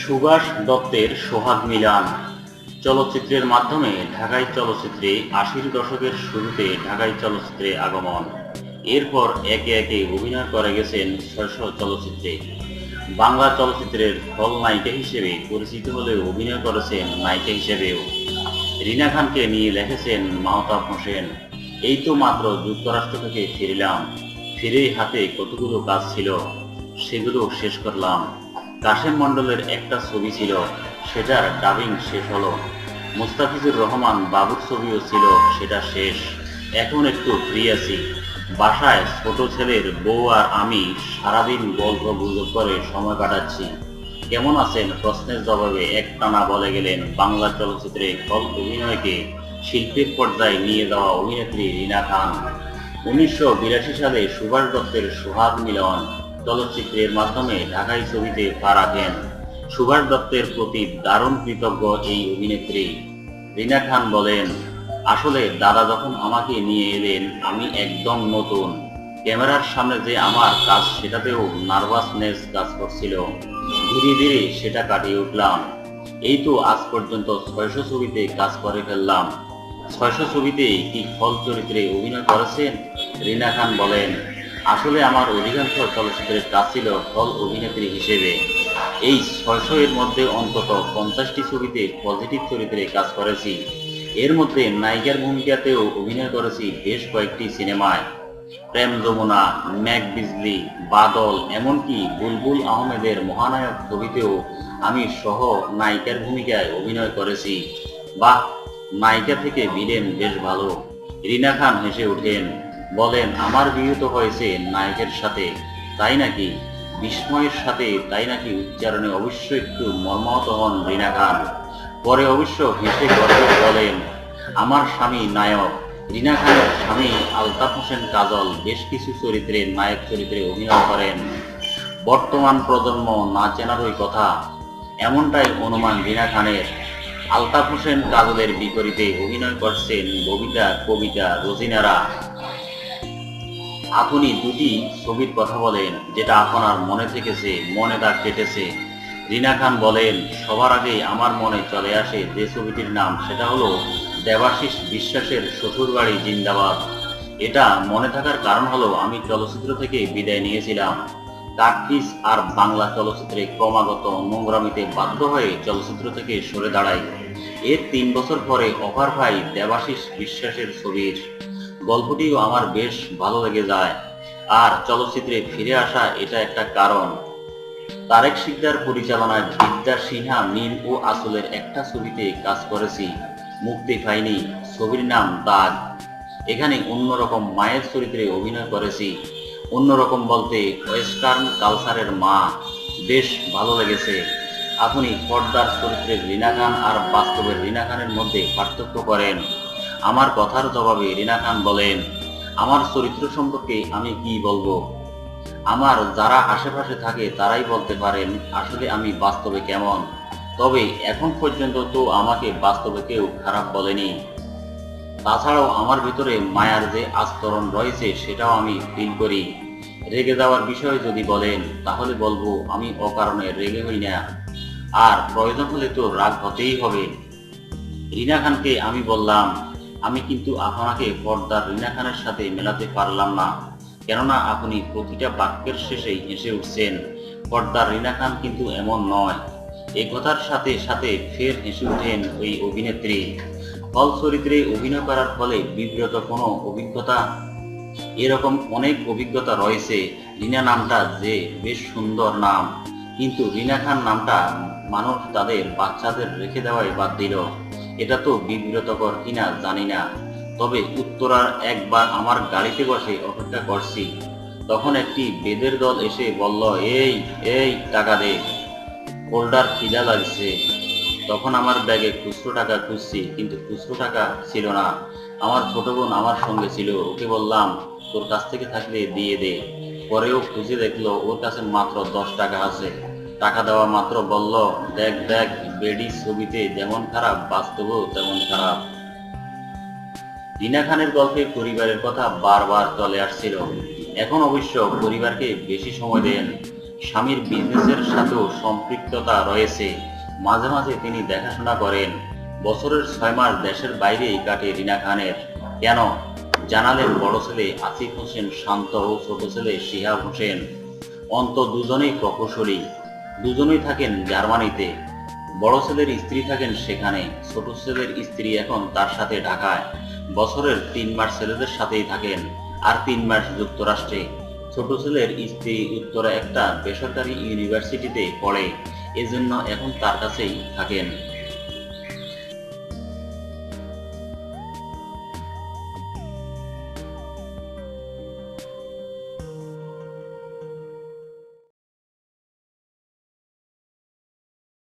সুভাষ দত্তের সোহাগ মিলান। চলচ্চিত্রের মাধ্যমে ঢাকাই চলচ্চিত্রে আশির দশকের শুরুতে ঢাকাই চলচ্চিত্রে আগমন। এরপর একে একে অভিনয় করে গেছেন ছয়শো চলচ্চিত্রে। বাংলা চলচ্চিত্রের খলনায়িকা হিসেবে পরিচিত হলেও অভিনয় করেছেন নায়িকা হিসেবেও। রিনা খানকে নিয়ে লিখেছেন মাহতাব হোসেন। এই তো মাত্র যুক্তরাষ্ট্র থেকে ফিরলাম। ফিরেই হাতে কতগুলো কাজ ছিল, সেগুলো শেষ করলাম। কাশেম মণ্ডলের একটা ছবি ছিল, সেটার ডাবিং শেষ হলো। মুস্তাফিজুর রহমান বাবুর ছবিও ছিল, সেটা শেষ। এখন একটু ফ্রি আছি। বাসায় ছোট ছেলের বউ আর আমি সারাদিন গল্প গুজব করে সময় কাটাচ্ছি। কেমন আছেন? প্রশ্নের জবাবে একটানা বলে গেলেন বাংলা চলচ্চিত্রে কল অভিনয়কে শিল্পের পর্যায়ে নিয়ে যাওয়া অভিনেত্রী রিনা খান। উনিশশো বিরাশি সালে সুভাষ দত্তের সোহাগ মিলন চলচ্চিত্রের মাধ্যমে ঢাকাই ছবিতে পা রাখেন। সুভাষ দত্তের প্রতি দারুণ কৃতজ্ঞ এই অভিনেত্রী। রিনা খান বলেন, আসলে দাদা যখন আমাকে নিয়ে এলেন, আমি একদম নতুন। ক্যামেরার সামনে যে আমার কাজ, সেটাতেও নার্ভাসনেস কাজ করছিল। ধীরে ধীরে সেটা কাটিয়ে উঠলাম। এই তো আজ পর্যন্ত ছয়শো ছবিতে কাজ করে ফেললাম। ছয়শো ছবিতে কি ফল চরিত্রে অভিনয় করেছেন? রিনা খান বলেন আসলে আমার অধিকাংশ চলচ্চিত্রের কাজ ছিল ফল অভিনেত্রী হিসেবে। এই ছয়শো এর মধ্যে অন্তত পঞ্চাশটি ছবিতে পজিটিভ চরিত্রে কাজ করেছি। এর মধ্যে নায়িকার ভূমিকাতেও অভিনয় করেছি বেশ কয়েকটি সিনেমায়। প্রেম যমুনা ম্যাক বিজলি, বাদল, এমনকি বুলবুল আহমেদের মহানায়ক ছবিতেও আমি সহ নায়িকার ভূমিকায় অভিনয় করেছি। বাহ, নায়িকা থেকে ভিলেন বেশ ভালো। রিনা খান হেসে ওঠেন। বলেন, আমার বিয়ে তো হয়েছে নায়কের সাথে, তাই নাকি? বিস্ময়ের সাথে, তাই নাকি? উচ্চারণে অবশ্য একটু মর্মাহত হন রিনা খান। পরে অবশ্য হেসে গর্বে বলেন, আমার স্বামী নায়ক, রিনা খানের স্বামী আলতাফ হোসেন কাজল বেশ কিছু চরিত্রে, নায়ক চরিত্রে অভিনয় করেন। বর্তমান প্রজন্ম না চেনারই কথা, এমনটাই অনুমান রিনা খানের। আলতাফ হোসেন কাজলের বিপরীতে অভিনয় করছেন ববিতা, কবিতা, রোজিনারা। আপনি দুটি ছবির কথা বলেন, যেটা আপনার মনে থেকেছে, মনে দাগ কেটেছে। রিনা খান বলেন, সবার আগে আমার মনে চলে আসে যে ছবিটির নাম, সেটা হলো দেবাশিস বিশ্বাসের শ্বশুরবাড়ি জিন্দাবাদ। এটা মনে থাকার কারণ হলো আমি চলচ্চিত্র থেকে বিদায় নিয়েছিলাম। কাটপিস আর বাংলা চলচ্চিত্রে ক্রমাগত নোংরামিতে বাধ্য হয়ে চলচ্চিত্র থেকে সরে দাঁড়াই। এর তিন বছর পরে অফার পাই দেবাশিস বিশ্বাসের ছবির। গল্পটিও আমার বেশ ভালো লেগে যায়। আর চলচ্চিত্রে ফিরে আসা এটা একটা কারণ। তারেক শিকদার পরিচালনায় বিদ্যা সিনহা, মিম ও আসলের একটা ছবিতে কাজ করেছি। মুক্তি পাইনি। ছবির নাম দাগ। এখানে অন্যরকম মায়ের চরিত্রে অভিনয় করেছি। অন্যরকম বলতে ওয়েস্টার্ন কালচারের মা। বেশ ভালো লেগেছে। আপনি পর্দার চরিত্রের রিনা খান আর বাস্তবের রিনা খানের মধ্যে পার্থক্য করেন। আমার কথার জবাবে রিনা খান বলেন, আমার চরিত্র সম্পর্কে আমি কি বলব? আমার যারা আশেপাশে থাকে তারাই বলতে পারেন আসলে আমি বাস্তবে কেমন। তবে এখন পর্যন্ত তো আমাকে বাস্তবে কেউ খারাপ বলেনি। তাছাড়াও আমার ভিতরে মায়ার যে আস্তরণ রয়েছে সেটাও আমি ফিল করি। রেগে যাওয়ার বিষয়ে যদি বলেন, তাহলে বলব আমি অকারণে রেগে হই না। আর প্রয়োজন হলে তো রাগ হতেই হবে। রিনা খানকে আমি বললাম আমি কিন্তু আপনাকে পর্দার রিনা খানের সাথে মেলাতে পারলাম না। কেননা আপনি প্রতিটা বাক্যের শেষেই হেসে উঠছেন পর্দার রিনা খান কিন্তু এমন নয়। এই কথার সাথে সাথে ফের হেসে উঠেন ওই অভিনেত্রী। ফল চরিত্রে অভিনয় করার ফলে বিব্রত কোনো অভিজ্ঞতা? এরকম অনেক অভিজ্ঞতা রয়েছে। রিনা নামটা যে বেশ সুন্দর নাম। কিন্তু রিনা খান নামটা মানুষ তাদের বাচ্চাদের রেখে দেওয়াই বাদ দিল। এটা তো বিব্রতকর কিনা জানি না। তবে উত্তরার একবার আমার গাড়িতে বসে অপেক্ষা করছি। তখন একটি বেদের দল এসে বলল, এই এই, টাকা দে। হোল্ডার খিদা লাগছে। তখন আমার ব্যাগে খুচরো টাকা খুঁজছি, কিন্তু খুচরো টাকা ছিল না। আমার ছোট বোন আমার সঙ্গে ছিল, ওকে বললাম, তোর কাছ থেকে থাকলে দিয়ে দে। পরেও খুঁজে দেখল, ওর কাছে মাত্র দশ টাকা আছে। টাকা দেওয়া মাত্র বলল, দেখ দেখ, বেডি ছবিতে যেমন খারাপ, বাস্তবেও তেমন খারাপ। রিনা খানের গল্পে পরিবারের কথা বারবার চলে আসছিল। এখন অবশ্য পরিবারকে বেশি সময় দেন। স্বামীর বিজনেসের সাথেও সম্পৃক্ততা রয়েছে। মাঝে মাঝে তিনি দেখাশোনা করেন। বছরের ছয় মাস দেশের বাইরেই কাটে রিনা খানের। কেন? জানালেন বড় ছেলে আসিফ হোসেন, শান্ত ও ছোট ছেলে শিহাব হোসেন। অন্ত দুজনেই প্রকৌশলী। দুজনেই থাকেন জার্মানিতে। বড় ছেলের স্ত্রী থাকেন সেখানে, ছোট ছেলের স্ত্রী এখন তার সাথে ঢাকায়। বছরের তিন মাস ছেলেদের সাথেই থাকেন আর তিন মাস যুক্তরাষ্ট্রে। ছোট ছেলের স্ত্রী উত্তরে একটা বেসরকারি ইউনিভার্সিটিতে পড়ে, এজন্য এখন তার কাছেই থাকেন।